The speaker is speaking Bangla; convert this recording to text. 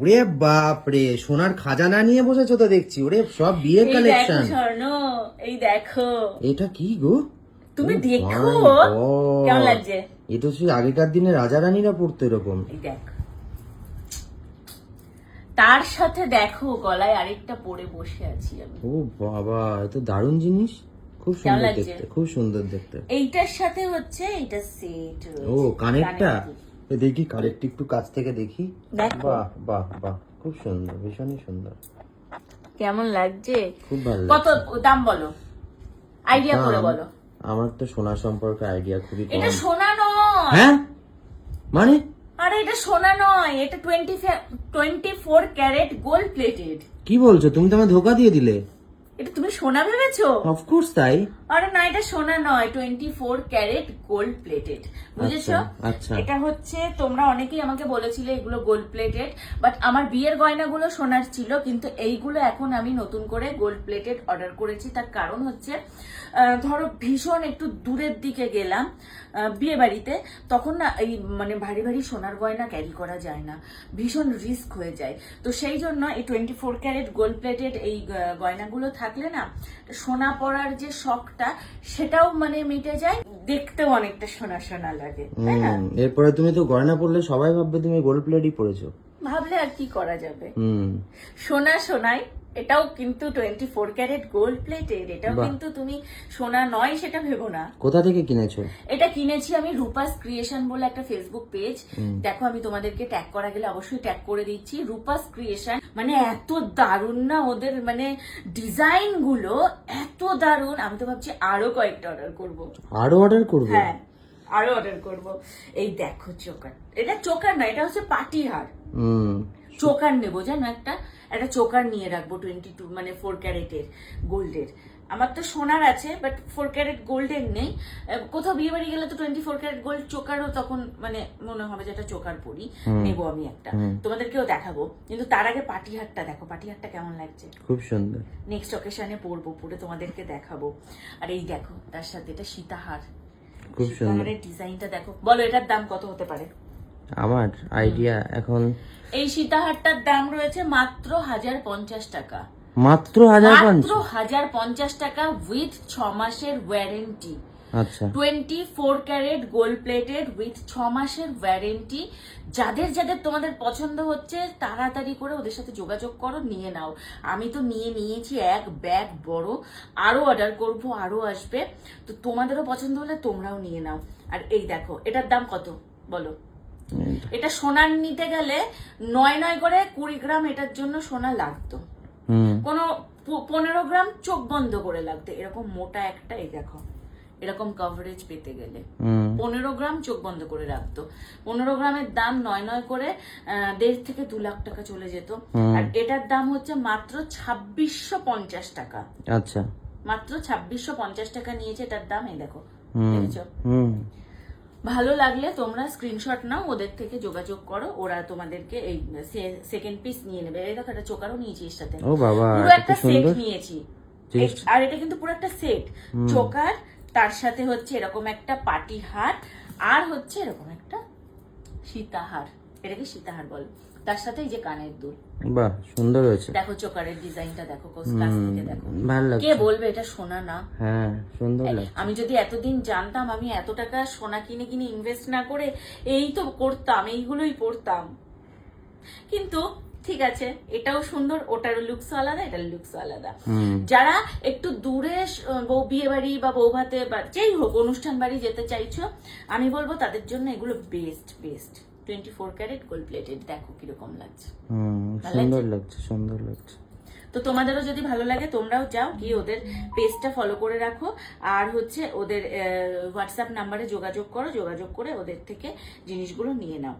ওরে বাপ রে সোনার খাজানা নিয়ে বসেছো তো দেখছি। ওরে সব বিয়ের কালেকশন স্বর্ণ এই দেখো। এটা কি গো? তুমি দেখো? কেমন লাগছে? এ তো সেই আগেকার দিনে রাজা রানীরা পড়তো এরকম। এই দেখ। তার সাথে দেখো গলায় আরেকটা পরে বসে আছি আমি। ও বাবা এ তো দারুণ জিনিস। খুব সুন্দর দেখতে খুব সুন্দর দেখতে। এইটার সাথে হচ্ছে এটা সেট ও কানেরটা। দেখি কানেরটা একটু কাছ থেকে দেখি। বাহ বাহ বাহ খুব সুন্দর ভীষণই সুন্দর। কেমন লাগছে? খুব ভালো কত দাম বলো? আইডিয়া করে? বলো। আমার তো সোনা সম্পর্কে আইডিয়া খুবই কম। এটা সোনা নয়। হ্যাঁ? মানে? আরে এটা সোনা নয়। এটা twenty twenty four carat gold plated কি বলছো? তুমি তো আমায় ধোকা দিয়ে দিলে। এটা তুমি সোনা ভেবেছো? অফকোর্স তাই। আরে না এটা সোনা নয় twenty four carat gold plated বুঝেছ? আচ্ছা, আচ্ছা। এটা হচ্ছে তোমরা অনেকেই আমাকে বলেছিলে এগুলো গোল্ড প্লেটেড বাট আমার বিয়ের গয়নাগুলো সোনার ছিল কিন্তু এইগুলো এখন আমি নতুন করে গোল্ড প্লেটেড অর্ডার করেছি। তার কারণ হচ্ছে ধরো ভীষণ একটু দূরের দিকে গেলাম বিয়ে বাড়িতে তখন না এই মানে ভারী ভারী সোনার গয়না ক্যারি করা যায় না। ভীষণ রিস্ক হয়ে যায়। তো সেই জন্য এই twenty four carat gold plated এই গয়নাগুলো থাকলে না সোনা পরার যে শখটা সেটাও মানে মিটে যায় দেখতেও অনেকটা সোনা সোনা লাগে তাই না? এরপরে তুমি তো গয়না পড়লে সবাই ভাববে তুমি গোল্ড প্লেটই পড়েছো ভাবলে আর কি করা যাবে? হুম। সোনা সোনাই এটাও কিন্তু twenty four carat gold plated এটাও বাহ। কিন্তু তুমি সোনা নয় সেটা ভেবো না। কোথা থেকে কিনেছো? এটা কিনেছি আমি রূপাস ক্রিয়েশন বলে একটা ফেসবুক পেজ দেখো আমি তোমাদেরকে ট্যাগ করা গেলে অবশ্যই ট্যাগ করে দিচ্ছি। রূপাস ক্রিয়েশন মানে এত দারুণ না ওদের মানে ডিজাইনগুলো এত দারুণ। আমি তো ভাবছি আরও কয়েকটা অর্ডার করব। আরও অর্ডার করবে? হ্যাঁ আরও অর্ডার করব। এই দেখো চোকার। এটা চোকার না এটা হচ্ছে পাটিহার। হুম। চোকার নেব জানো একটা? একটা চোকার নিয়ে রাখব টোয়েন্টি টু মানে ফোর ক্যারেটের গোল্ডের। আমার তো সোনার আছে বাট ফোর ক্যারেট গোল্ডের নেই। কোথাও বিয়ে বাড়ি গেলে তো টোয়েন্টি ফোর ক্যারেট গোল্ড চোকারও তখন মানে মনে হবে যে একটা চোকার পরি। নেব আমি একটা। তোমাদেরকেও দেখাবো। কিন্তু তার আগে পাটিহারটা দেখো। পাটিহারটা কেমন লাগছে? খুব সুন্দর। নেক্সট অকেশনে পরবো পরে তোমাদেরকে দেখাবো। আর এই দেখো তার সাথে এটা সীতাহার। খুব সুন্দর। ডিজাইনটা দেখো। বলো এটার দাম কত হতে পারে? আমার আইডিয়া এখন এই সীতাহারটার দাম রয়েছে মাত্র হাজার পঞ্চাশ টাকা। মাত্র হাজার মাত্র হাজার পঞ্চাশ টাকা উইথ ছ মাসের ওয়ারেন্টি আচ্ছা। Twenty four carat gold plated with ছ মাসের ওয়ারেন্টি যাদের যাদের তোমাদের পছন্দ হচ্ছে তাড়াতাড়ি করে ওদের সাথে যোগাযোগ করো নিয়ে নাও। আমি তো নিয়ে নিয়েছি এক ব্যাগ বড়। আরও অর্ডার করব আরও আসবে। তো তোমাদেরও পছন্দ হলে তোমরাও নিয়ে নাও। আর এই দেখো এটার দাম কত? বলো। এটা সোনার নিতে গেলে নয় নয় করে কুড়ি গ্রাম এটার জন্য সোনা লাগতো। কোনো পনেরো গ্রাম চোখ বন্ধ করে লাগতো। এরকম মোটা একটা এই দেখো এরকম কভারেজ পেতে গেলে। পনেরো গ্রাম চোখ বন্ধ করে রাখতো। পনেরো গ্রামের দাম নয় নয় করে দেড় থেকে দু লাখ টাকা চলে যেত। আর এটার দাম হচ্ছে মাত্র ছাব্বিশশো পঞ্চাশ টাকা। আচ্ছা। মাত্র ছাব্বিশশো পঞ্চাশ টাকা নিয়েছে এটার দাম এই দেখো। দেখেছ? ভালো লাগলে তোমরা স্ক্রিনশট নাও ওদের থেকে যোগাযোগ করো ওরা তোমাদেরকে এই সেকেন্ড পিস নিয়ে নেবে। এই দেখো একটা চোকারও নিয়েছি এর সাথে। ও বাবা পুরো একটা সেট নিয়েছি। আর এটা কিন্তু পুরো একটা সেট চোকার তার সাথে হচ্ছে এরকম একটা পাটি হার আর হচ্ছে এরকম একটা সীতাহার। এটাকে সীতাহার বল? তার সাথে এই যে কানের দুল। বাহ সুন্দর হয়েছে। দেখো চোকারের ডিজাইনটা দেখো থেকে দেখো। ভালো কে বলবে এটা সোনা না? হ্যাঁ সুন্দর লাগছে। আমি যদি এতদিন জানতাম আমি এত টাকা সোনা কিনে কিনে ইনভেস্ট না করে এই তো করতাম এইগুলোই পড়তাম কিন্তু ঠিক আছে এটাও সুন্দর ওটারও লুকস আলাদা এটার লুকস আলাদা। যারা একটু দূরে বউ বিয়ে বাড়ি বা বউ ভাতে বা যেই হোক অনুষ্ঠান বাড়ি যেতে চাইছো আমি বলব তাদের জন্য এগুলো best best twenty four carat gold plated দেখো কীরকম লাগছে। সুন্দর লাগছে সুন্দর লাগছে। তো তোমাদেরও যদি ভালো লাগে তোমরাও যাও গিয়ে ওদের পেজটা ফলো করে রাখো। আর হচ্ছে ওদের হোয়াটসঅ্যাপ নাম্বারে যোগাযোগ করো যোগাযোগ করে ওদের থেকে জিনিসগুলো নিয়ে নাও।